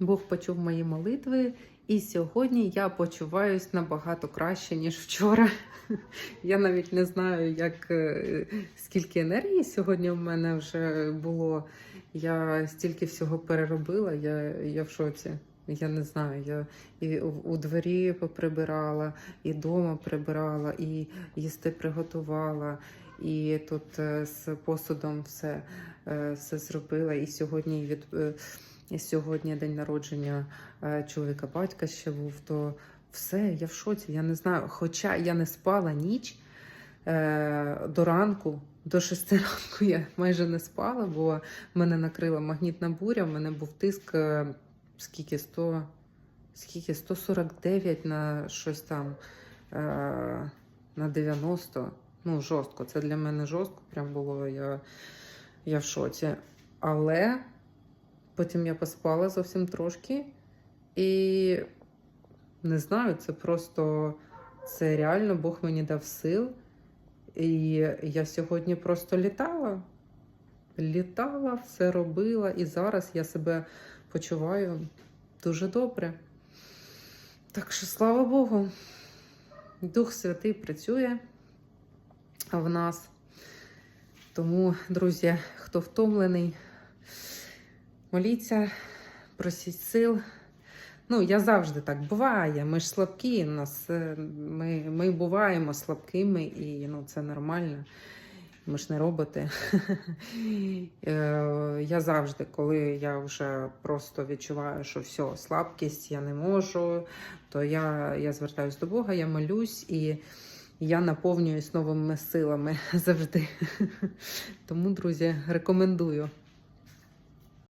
Бог почув мої молитви, і сьогодні я почуваюсь набагато краще, ніж вчора. Я навіть не знаю, як, е, скільки енергії сьогодні в мене вже було. Я стільки всього переробила, я, я в шоці. Я не знаю, я і у дворі поприбирала, і вдома прибирала, і їсти приготувала, і тут е, з посудом все, е, все зробила. І сьогодні від сьогодні день народження е, чоловіка батька ще був, то все, я в шоці, я не знаю. Хоча я не спала ніч е, до ранку, до шести ранку я майже не спала, бо мене накрила магнітна буря, в мене був тиск е, скільки 100, скільки 149 на щось там на 90. Ну, жорстко. Це для мене жорстко прям було. Я, я в шоці. Але потім я поспала зовсім трошки. І не знаю, це просто це реально Бог мені дав сил. І я сьогодні просто літала. Літала, все робила, і зараз я себе почуваю дуже добре. Так що, слава Богу, Дух Святий працює в нас. Тому, друзі, хто втомлений, моліться, просіть сил. Ну, я завжди так буває. Ми ж слабкі, нас, е, ми, ми буваємо слабкими, і ну, це нормально. Ми ж не роботи. Е, Я завжди, коли я вже просто відчуваю, що все, слабкість, я не можу, то я, я звертаюся до Бога, я молюсь і я наповнююсь новими силами завжди. Тому, друзі, рекомендую.